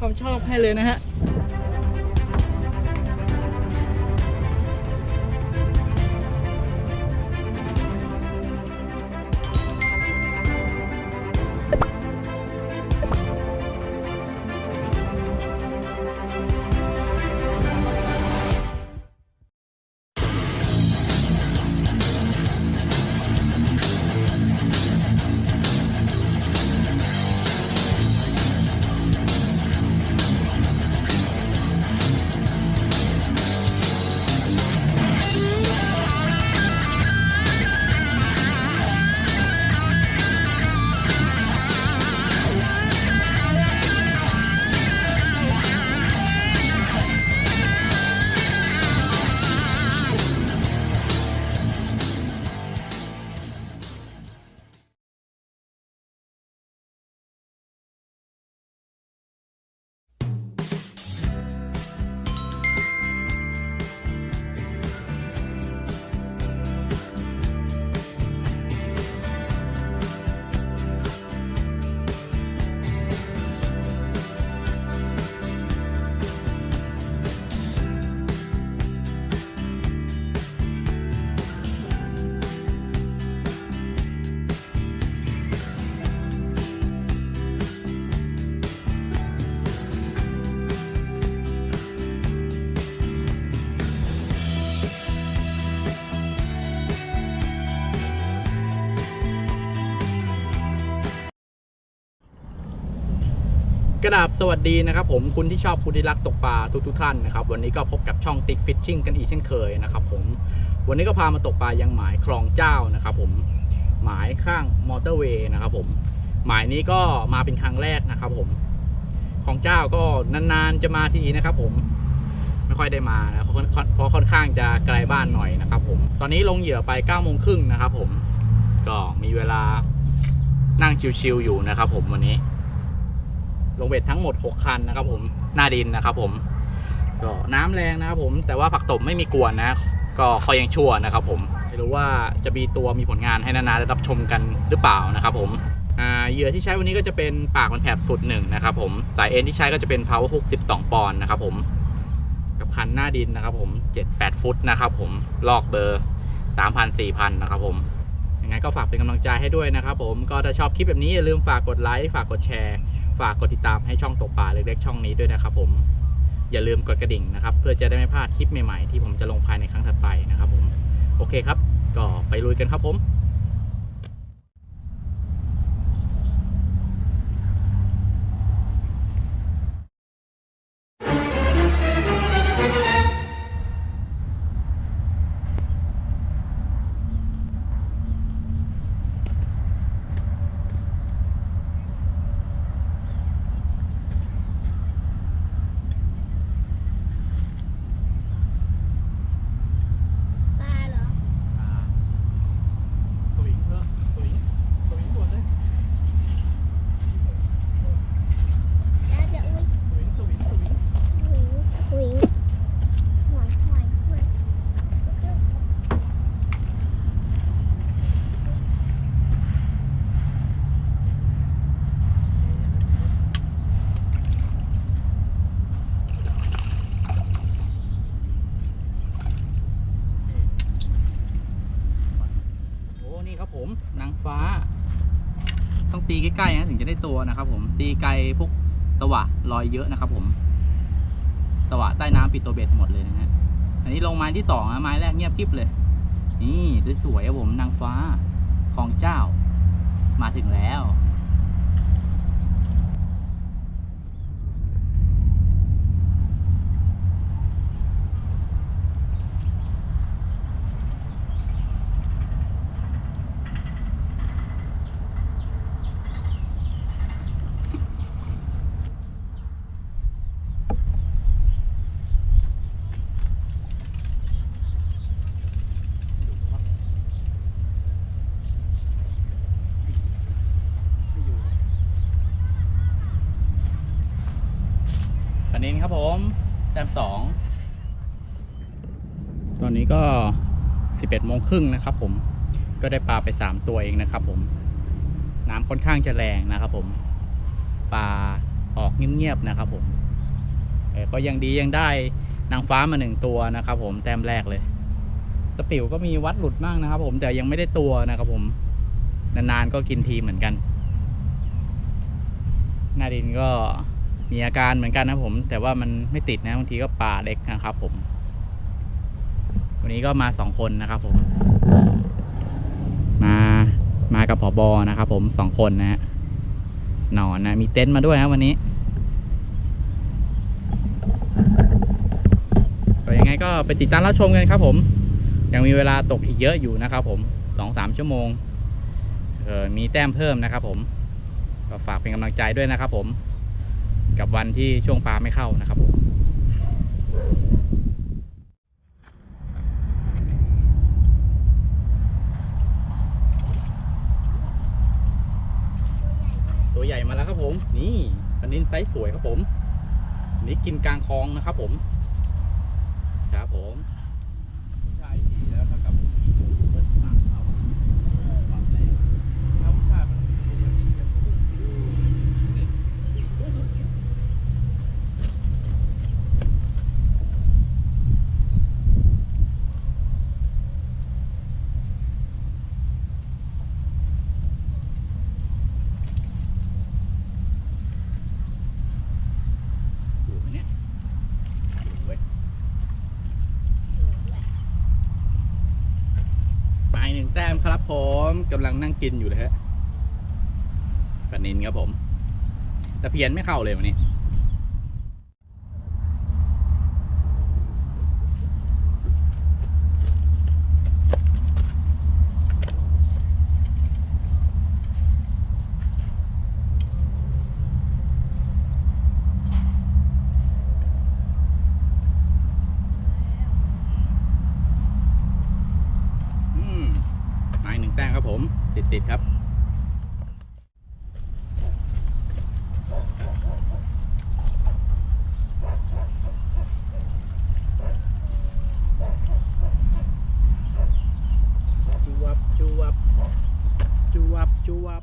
ความชอบให้เลยนะฮะ กระดาบสวัสดีนะครับผมคุณที่ชอบคุณที่รักตกปลาทุกทุกๆท่านนะครับวันนี้ก็พบกับช่องติ๊กฟิชชิ่งกันอีกเช่นเคยนะครับผมวันนี้ก็พามาตกปลายังหมายคลองเจ้านะครับผมหมายข้างมอเตอร์เวย์นะครับผมหมายนี้ก็มาเป็นครั้งแรกนะครับผมคลองเจ้าก็นานๆจะมาทีนะครับผมไม่ค่อยได้มานะเพราะค่อนเพราะค่อนข้างจะไกลบ้านหน่อยนะครับผมตอนนี้ลงเหยื่อไป9ก้าโมงครึ่งนะครับผมก็มีเวลานั่งชิวๆอยู่นะครับผมวันนี้ ลงเบ็ดทั้งหมด 6 คันนะครับผมหน้าดินนะครับผมก็น้ำแรงนะครับผมแต่ว่าผักตบไม่มีกวนนะ ก็เขายังชั่วนะครับผมไม่รู้ว่าจะมีตัวมีผลงานให้นานาได้รับชมกันหรือเปล่านะครับผมอ่าเหยื่อที่ใช้วันนี้ก็จะเป็นปากมันแผบสุดหนึ่งนะครับผมสายเอ็นที่ใช้ก็จะเป็น power hook 12 ปอนด์นะครับผมกับคันหน้าดินนะครับผม 7-8 ฟุตนะครับผมลอกเบอร์ 3,000 4,000 นะครับผมยังไงก็ฝากเป็นกำลังใจให้ด้วยนะครับผมก็ถ้าชอบคลิปแบบนี้อย่าลืมฝากกดไลค์ฝากกดแชร์ ฝากกดติดตามให้ช่องตกปลาเล็กๆช่องนี้ด้วยนะครับ ผมอย่าลืมกดกระดิ่งนะครับ เพื่อจะได้ไม่พลาดคลิปใหม่ๆที่ผมจะลงภายในครั้งถัดไปนะครับ ผมโอเคครับ ก็ไปลุยกันครับผม ปลาเหรอ สวิงเถอะสวิงสวิงด่วนเลย แล้วจะอุ้ย สวิงสวิงสวิง หวิงหวิงหอยหอยหอย โอ้นี่ครับผม นางฟ้า ต้องตีใกล้ๆนะถึงจะได้ตัวนะครับ ผมตีไกลพวกตะวะลอยเยอะนะครับ ผมตะวะใต้น้ำปิดตัวเบ็ดหมดเลยนะฮะอันนี้ลงไม้ที่สองนะไม้แรกเงียบกริบเลย นี่สวยๆครับผมนางฟ้าของเจ้ามาถึงแล้ว ตอนนี้ครับผมแต้ มสองตอนนี้ก็สิบเอ็ดโมงครึ่งนะครับ ผมก็ได้ปลาไปสามตัวเองนะครับ ผม น้ำค่อนข้างจะแรงนะครับ ผมปลาออกเงียบๆนะครับ ผมแต่ก็ยังดียังได้นางฟ้ามาหนึ่งตัวนะครับ ผมแต้มแรกเลยสปิวก็มีวัดหลุดมากนะครับ ผมแต่ยังไม่ได้ตัวนะครับ ผมนานๆก็กินทีเหมือนกัน นาดินก็ มีอาการเหมือนกันนะผม แต่ว่ามันไม่ติดนะบางทีก็ป่าเล็กนะครับ ผม วันนี้ก็มาสองคนนะครับผม มามากับผอบอนะครับ ผมสองคนนะฮะนอนนะมีเต็นท์มาด้วยนะวันนี้ก็ยังไงก็ไปติดตามรับชมกันครับผม ยังมีเวลาตกอีกเยอะอยู่นะครับ ผมสองสามชั่วโมงเออมีแต้มเพิ่มนะครับ ผมก็ฝากเป็นกำลังใจด้วยนะครับ ผม กับวันที่ช่วงปลาไม่เข้านะครับผมตัวใหญ่มาแล้วครับผม นี่อันนี้ไซส์สวยครับผม นี่กินกลางคลองนะครับผม ครับผมผู้ชายสี่แล้วเท่ากับเบิร์ดสามเอาความแรงถ้าผู้ชายมันปกติจะพุ่งอยู่ไหมเนี่ยอยู่เว้ยไปหนึ่งแต้มครับผม กำลังนั่งกินอยู่เลยฮะปลานินครับผมตะเพียนไม่เข้าเลยวันนี้ อืมมาอีกหนึ่งแต้มครับผม ติดติดๆครับ จูวับจูวับจูวับจูวับ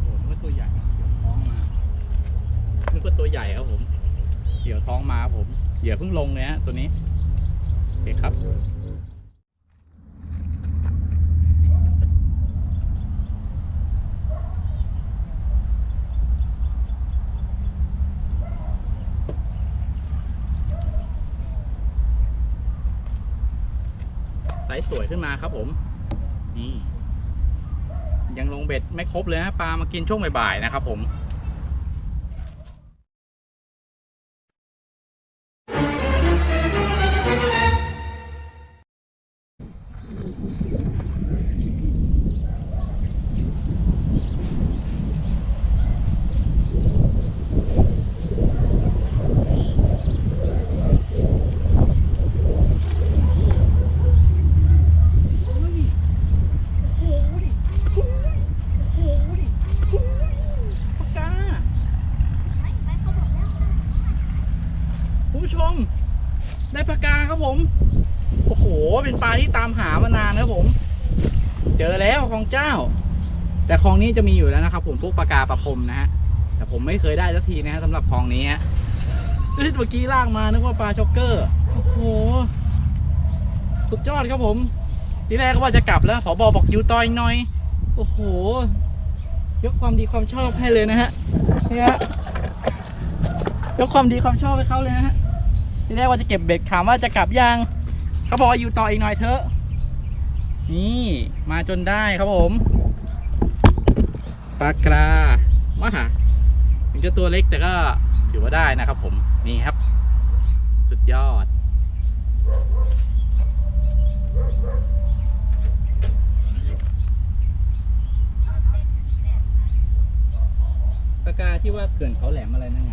โอ้นึกว่าตัวใหญ่เดี๋ยวท้องมานึกว่าตัวใหญ่ครับผม เดี๋ยว ท้องมาครับผมเหยื่อเพิ่งลงเลยฮะตัวนี้โอเคครับไซส์สวยขึ้นมาครับผม นี่ ยังลงเบ็ดไม่ครบเลยนะปลามากินช่วงบ่ายๆนะครับผม ผู้ชม ได้ปลากาครับผม โอ้โห เป็นปลาที่ตามหามานานครับผม เจอแล้วของเจ้า แต่คลองนี้จะมีอยู่แล้วนะครับผมพวกปลากาปลาพรมนะฮะ แต่ผมไม่เคยได้สักทีนะฮะสำหรับคลองนี้ฮะเอ้ยเมื่อกี้ลากมานึกว่าปลาช็อกเกอร์ โอ้โห สุดยอดครับผม ทีแรกก็ว่าจะกลับแล้วผอบอบอกอยู่ต่ออีกหน่อย โอ้โห ยกความดีความชอบให้เลยนะฮะเนี่ยยกความดีความชอบให้เขาเลยนะฮะ ที่แรกว่าจะเก็บเบ็ดถามว่าจะกลับยังเขาบอกว่าอยู่ต่ออีกหน่อยเถอะ นี่มาจนได้ครับผมปลากรามาหาจะตัวเล็กแต่ก็ถือว่าได้นะครับผมนี่ครับ สุดยอด ปลากกาที่ว่าเขื่อนเขาแหลมอะไรนั่นไง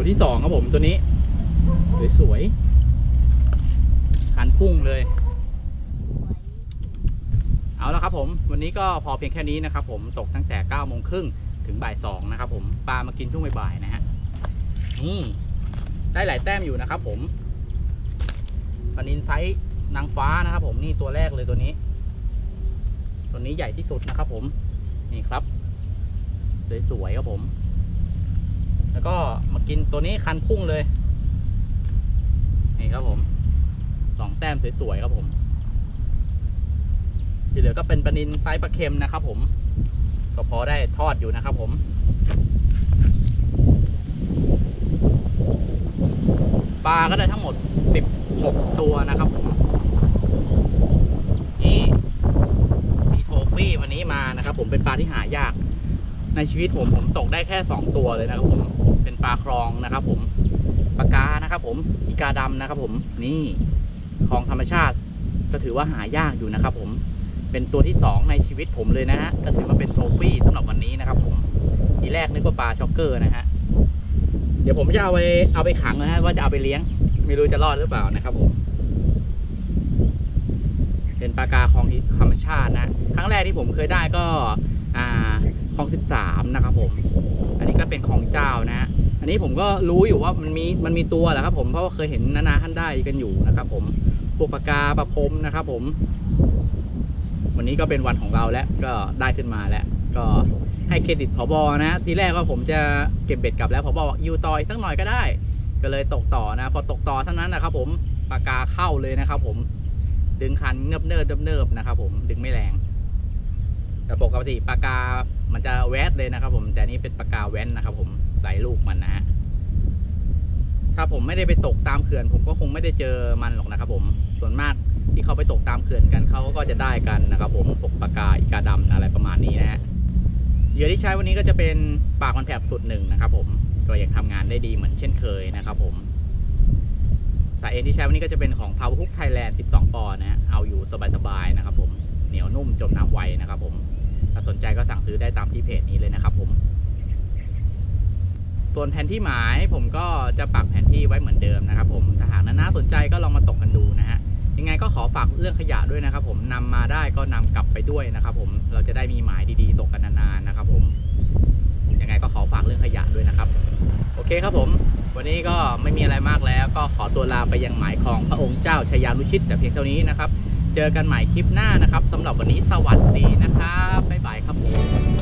ตัวที่สองครับผมตัวนี้ สวยๆคันพุ่งเลย เอาละครับผม วันนี้ก็พอเพียงแค่นี้นะครับผมตกตั้งแต่9ก้าโมงครึ่งถึงบ่ายสองนะครับผมปลามากินช่วงบ่ายๆนะฮะนี่ได้หลายแต้มอยู่นะครับผมปลานินไซส์นางฟ้านะครับผมนี่ตัวแรกเลยตัวนี้ ตัวนี้ใหญ่ที่สุดนะครับผมนี่ครับสวยๆครับผม แล้วก็มากินตัวนี้คันพุ่งเลย นี่ครับผมสองแต้มสวยๆครับผม ที่เหลือก็เป็นปลานินไซส์ปลาเค็มนะครับผม ก็พอได้ทอดอยู่นะครับผมปลาก็ได้ทั้งหมด 16 ตัวนะครับผมนี่มีโทฟี่วันนี้มานะครับผมเป็นปลาที่หายาก ในชีวิตผมผมตกได้แค่ 2 ตัวเลยนะครับผมเป็นปลาคลองนะครับ ผมปลากานะครับ ผมอีกาดำนะครับ ผมนี่คลองธรรมชาติก็ถือว่าหายากอยู่นะครับ ผมเป็นตัวที่สองในชีวิตผมเลยนะฮะก็ถือว่าเป็นโทฟี่สำหรับวันนี้นะครับ ผมทีแรกนึกว่าปลาช็อกเกอร์นะฮะเดี๋ยวผมจะเอาไปเอาไปขังนะฮะว่าจะเอาไปเลี้ยง ไม่รู้จะรอดหรือเปล่านะครับ ผมเป็นปลากาคลองธรรมชาตินะ ครั้งแรกที่ผมเคยได้ก็ คลองสิบสามนะครับผม อันนี้ก็เป็นคลองเจ้านะฮะอันนี้ผมก็รู้อยู่ว่ามันมีมันมีตัวแหละครับ ผมเพราะว่าเคยเห็นนานาท่านได้กันอยู่นะครับ ผมพวกปากาปลาพรมนะครับ ผม วันนี้ก็เป็นวันของเราแล้วก็ได้ขึ้นมาแล้ว ก็ให้เครดิตผบนะ ทีแรกก็ผมจะเก็บเบ็ดกลับแล้วผบบอกอยู่ต่ออีกสักหน่อยก็ได้ ก็เลยตกต่อนะ พอตกต่อเท่านั้นนะครับ ผมปากกาเข้าเลยนะครับ ผม ดึงคันเนิบเนิบเนิบเนิบนะครับ ผมดึงไม่แรงแต่ปกติปากกา มันจะแวดเลยนะครับ ผมแต่นี่เป็นปากกาแว้นนะครับ ผมใส่ลูกมันนะฮะถ้าผมไม่ได้ไปตกตามเขื่อน ผมก็คงไม่ได้เจอมันหรอกนะครับ ผมส่วนมากที่เขาไปตกตามเขื่อนกันเขาก็จะได้กันนะครับ ผมพวกปากกาอีกาดำอะไรประมาณนี้นะฮะเหยื่อที่ใช้วันนี้ก็จะเป็นปากมันแผบสุดหนึ่งนะครับ ผมก็ยังทำงานได้ดีเหมือนเช่นเคยนะครับ ผมสายเอ็นที่ใช้วันนี้ก็จะเป็นของ Power Hook Thailand 12 ปอนด์นะฮะเอาอยู่สบายๆนะครับ ผมเหนียวนุ่มจมน้ำไวนะครับ ผม สนใจก็สั่งซื้อได้ตามที่เพจนี้เลยนะครับผม ส่วนแผนที่หมายผมก็จะปักแผนที่ไว้เหมือนเดิมนะครับผมถ้าหากน่าสนใจก็ลองมาตกกันดูนะฮะยังไงก็ขอฝากเรื่องขยะด้วยนะครับ ผมนำมาได้ก็นำกลับไปด้วยนะครับ ผมเราจะได้มีหมายดีๆตกกันนานๆนะครับ ผมยังไงก็ขอฝากเรื่องขยะด้วยนะครับ โอเคครับผม วันนี้ก็ไม่มีอะไรมากแล้ว ก็ขอตัวลาไปยังหมายของพระองค์เจ้าชายานุชิตแต่เพียงเท่านี้นะครับ เจอกันใหม่คลิปหน้านะครับสำหรับวันนี้สวัสดีนะครับบ๊ายบายครับผม